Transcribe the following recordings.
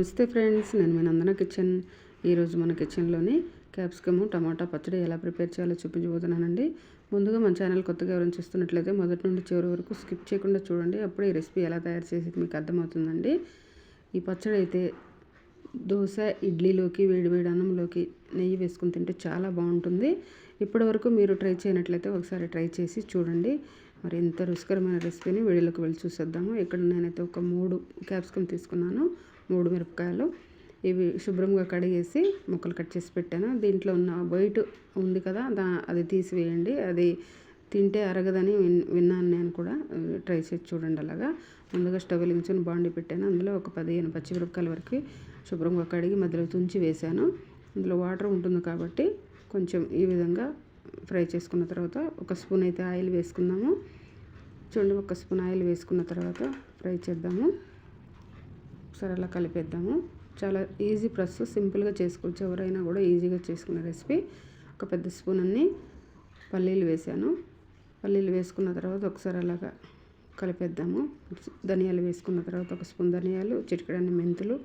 నమస్తే ఫ్రెండ్స్ నేను మీ నందన కిచెన్. ఈరోజు మన కిచెన్లోని క్యాప్సికమ్ టమాటా పచ్చడి ఎలా ప్రిపేర్ చేయాలో చూపించబోతున్నానండి. ముందుగా మన ఛానల్ కొత్తగా ఎవరైనా చూస్తున్నట్లయితే మొదటి నుండి చివరి వరకు స్కిప్ చేయకుండా చూడండి. అప్పుడు ఈ రెసిపీ ఎలా తయారు చేసేది మీకు అర్థమవుతుందండి. ఈ పచ్చడి అయితే దోశ ఇడ్లీలోకి వేడి వేడి అన్నంలోకి నెయ్యి వేసుకుని తింటే చాలా బాగుంటుంది. ఇప్పటివరకు మీరు ట్రై చేయనట్లయితే ఒకసారి ట్రై చేసి చూడండి. మరి ఇంత రుచికరమైన రెసిపీని వీడియోలోకి వెళ్ళి చూసేద్దాము. ఇక్కడ నేనైతే ఒక మూడు క్యాప్సికమ్ తీసుకున్నాను. మూడు మిరపకాయలు. ఇవి శుభ్రంగా కడిగేసి ముక్కలు కట్ చేసి పెట్టాను. దీంట్లో ఉన్న వైట్ ఉంది కదా దా అది తీసివేయండి. అది తింటే అరగదని విన్ విన్నాను నేను కూడా. ట్రై చేసి చూడండి అలాగా. ముందుగా స్టవ్ వెలిగించుకొని బాండి పెట్టాను. అందులో ఒక పదిహేను పచ్చిమిరపకాయల వరకు శుభ్రంగా కడిగి మధ్యలో తుంచి వేశాను. అందులో వాటర్ ఉంటుంది కాబట్టి కొంచెం ఈ విధంగా ఫ్రై చేసుకున్న తర్వాత ఒక స్పూన్ అయితే ఆయిల్ వేసుకుందాము. చూడండి ఒక స్పూన్ ఆయిల్ వేసుకున్న తర్వాత ఫ్రై చేద్దాము. ఒకసారి అలా కలిపేద్దాము. చాలా ఈజీ ప్రెస్ సింపుల్గా చేసుకోవచ్చు ఎవరైనా కూడా ఈజీగా చేసుకునే రెసిపీ. ఒక పెద్ద స్పూన్ అన్ని పల్లీలు వేసాను. పల్లీలు వేసుకున్న తర్వాత ఒకసారి అలాగా కలిపేద్దాము. ధనియాలు వేసుకున్న తర్వాత ఒక స్పూన్ ధనియాలు చిటికడన్ని మెంతులు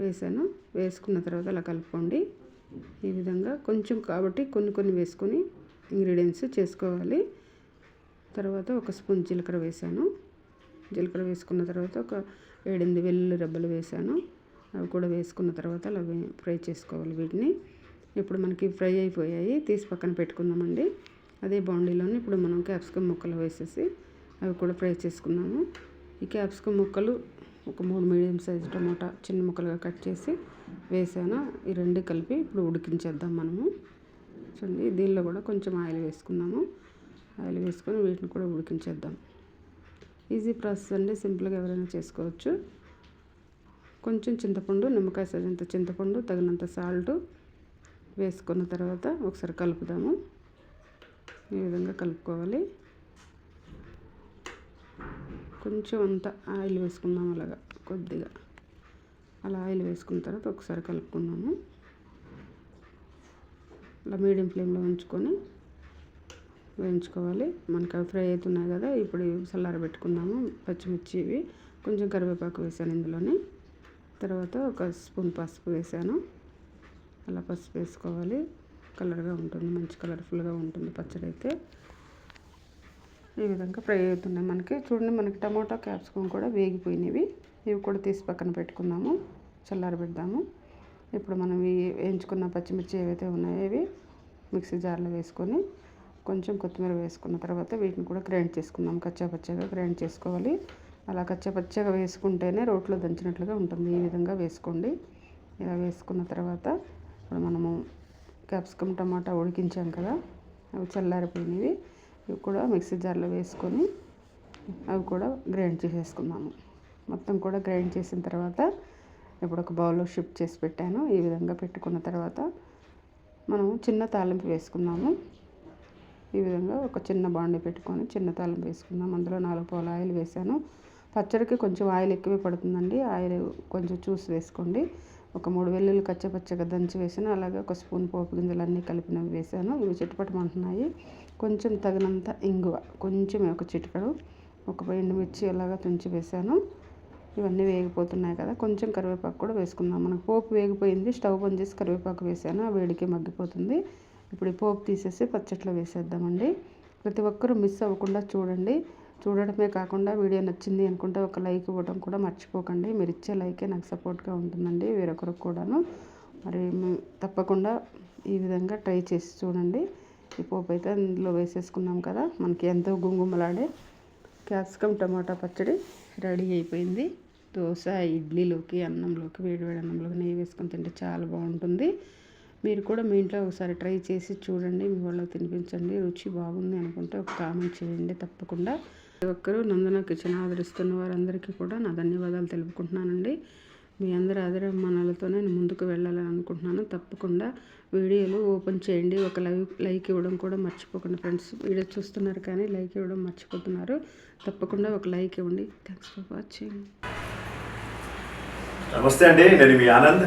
వేసాను. వేసుకున్న తర్వాత అలా కలుపుకోండి. ఈ విధంగా కొంచెం కాబట్టి కొన్ని కొన్ని వేసుకొని ఇంగ్రీడియంట్స్ చేసుకోవాలి. తర్వాత ఒక స్పూన్ జీలకర్ర వేసాను. జీలకర్ర వేసుకున్న తర్వాత ఒక ఏడెనిమిది వెల్లుల్లి రెబ్బలు వేసాను అవి కూడా వేసుకున్న తర్వాత అలా ఫ్రై చేసుకోవాలి వీటిని. ఇప్పుడు మనకి ఫ్రై అయిపోయాయి. తీసి పక్కన పెట్టుకుందామండి. అదే బాండీలోని ఇప్పుడు మనం క్యాప్సికమ్ ముక్కలు వేసేసి అవి కూడా ఫ్రై చేసుకున్నాము. ఈ క్యాప్సికమ్ ముక్కలు ఒక మూడు మీడియం సైజ్ టమాటా చిన్న ముక్కలుగా కట్ చేసి వేసాను. ఈ రెండు కలిపి ఇప్పుడు ఉడికించేద్దాం మనము. చూడండి దీనిలో కూడా కొంచెం ఆయిల్ వేసుకున్నాము. ఆయిల్ వేసుకొని వీటిని కూడా ఉడికించేద్దాం. ఈజీ ప్రాసెస్ అండి సింపుల్గా ఎవరైనా చేసుకోవచ్చు. కొంచెం చింతపండు నిమ్మకాయ సైజంత చింతపండు తగినంత సాల్ట్ వేసుకున్న తర్వాత ఒకసారి కలుపుదాము. ఈ విధంగా కలుపుకోవాలి. కొంచెం అంత ఆయిల్ వేసుకుందాం అలాగా కొద్దిగా. అలా ఆయిల్ వేసుకున్న తర్వాత ఒకసారి కలుపుకున్నాము అలా మీడియం ఫ్లేమ్లో ఉంచుకొని వేయించుకోవాలి. మనకి అవి ఫ్రై అవుతున్నాయి కదా ఇప్పుడు చల్లార పెట్టుకున్నాము పచ్చిమిర్చి ఇవి కొంచెం కరివేపాకు వేసాను ఇందులోని. తర్వాత ఒక స్పూన్ పసుపు వేసాను. అలా పసుపు వేసుకోవాలి. కలర్గా ఉంటుంది మంచి కలర్ఫుల్గా ఉంటుంది పచ్చడి అయితే. ఈ విధంగా ఫ్రై అవుతున్నాయి. మనకి చూడండి మనకి టమాటా క్యాప్సికమ్ కూడా వేగిపోయినవి. ఇవి కూడా తీసి పక్కన పెట్టుకుందాము. చల్లారబెడదాము ఇప్పుడు మనం వేయించుకున్న పచ్చిమిర్చి ఏవైతే ఉన్నాయో ఇవి మిక్సీ జార్లో వేసుకొని కొంచెం కొత్తిమీర వేసుకున్న తర్వాత వీటిని కూడా గ్రైండ్ చేసుకుందాం. కచ్చా పచ్చగా గ్రైండ్ చేసుకోవాలి. అలా కచ్చా పచ్చగా వేసుకుంటేనే రోట్లో దంచినట్లుగా ఉంటుంది. ఈ విధంగా వేసుకోండి. ఇలా వేసుకున్న తర్వాత ఇప్పుడు మనము క్యాప్సికమ్ టమాటా ఉడికించాం కదా అవి చల్లారిపోయినవి. ఇవి కూడా మిక్సీ జార్లో వేసుకొని అవి కూడా గ్రైండ్ చేసేసుకున్నాము మొత్తం కూడా గ్రైండ్ చేసిన తర్వాత ఇప్పుడు ఒక బౌల్లో షిఫ్ట్ చేసి పెట్టాను. ఈ విధంగా పెట్టుకున్న తర్వాత మనము చిన్న తాలింపు వేసుకున్నాము. ఈ విధంగా ఒక చిన్న బాండి పెట్టుకొని చిన్న తాళం వేసుకుందాం. అందులో నాలుగు పావులు ఆయిల్ వేసాను పచ్చడికి కొంచెం ఆయిల్ ఎక్కువే పడుతుందండి. ఆయిల్ కొంచెం చూసి వేసుకోండి. ఒక మూడు వెల్లుల్లి కచ్చపచ్చగా దంచి వేసాను అలాగే ఒక స్పూన్ పోపు గింజలు అన్నీ కలిపినవి వేసాను ఇవి చిట్టుపట్టమంటున్నాయి కొంచెం తగినంత ఇంగువ కొంచెం ఒక చిటికడు ఒక ఎండుమిర్చి అలాగా తుంచి వేసాను ఇవన్నీ వేగిపోతున్నాయి కదా కొంచెం కరివేపాకు కూడా వేసుకుందాం. మనకు పోపు వేగిపోయింది. స్టవ్ బంద్ చేసి కరివేపాకు వేసాను ఆ వేడికి మగ్గిపోతుంది. ఇప్పుడు ఈ పోపు తీసేసి పచ్చట్లో వేసేద్దామండి. ప్రతి ఒక్కరూ మిస్ అవ్వకుండా చూడండి. చూడడమే కాకుండా వీడియో నచ్చింది అనుకుంటే ఒక లైక్ ఇవ్వడం కూడా మర్చిపోకండి. మీరు ఇచ్చే లైకే నాకు సపోర్ట్గా ఉంటుందండి వేరొకరికి కూడాను. మరి తప్పకుండా ఈ విధంగా ట్రై చేసి చూడండి. ఈ పోపు అయితే అందులో వేసేసుకున్నాం కదా మనకి ఎంతో గుంగుమలాడే క్యాప్సికమ్ టమాటా పచ్చడి రెడీ అయిపోయింది. దోశ ఇడ్లీలోకి అన్నంలోకి వేడి వేడి అన్నంలోకి నెయ్యి వేసుకొని తింటే చాలా బాగుంటుంది. మీరు కూడా మీ ఇంట్లో ఒకసారి ట్రై చేసి చూడండి మీ వాళ్ళకి తినిపించండి రుచి బాగుంది అనుకుంటే ఒక కామెంట్ చేయండి తప్పకుండా. ప్రతి ఒక్కరు నందన కిచెన్ ఆదరిస్తున్న వారందరికీ కూడా నా ధన్యవాదాలు తెలుపుకుంటున్నానండి. మీ అందరి ఆదరమానాలతో నేను ముందుకు వెళ్ళాలని అనుకుంటున్నాను. తప్పకుండా వీడియోలు ఓపెన్ చేయండి. ఒక లైక్ లైక్ ఇవ్వడం కూడా మర్చిపోకండి ఫ్రెండ్స్. వీడియో చూస్తున్నారు కానీ లైక్ ఇవ్వడం మర్చిపోతున్నారు. తప్పకుండా ఒక లైక్ ఇవ్వండి. థ్యాంక్స్ ఫర్ వాచింగ్ నమస్తే అండి. నేను మీ ఆనంద్.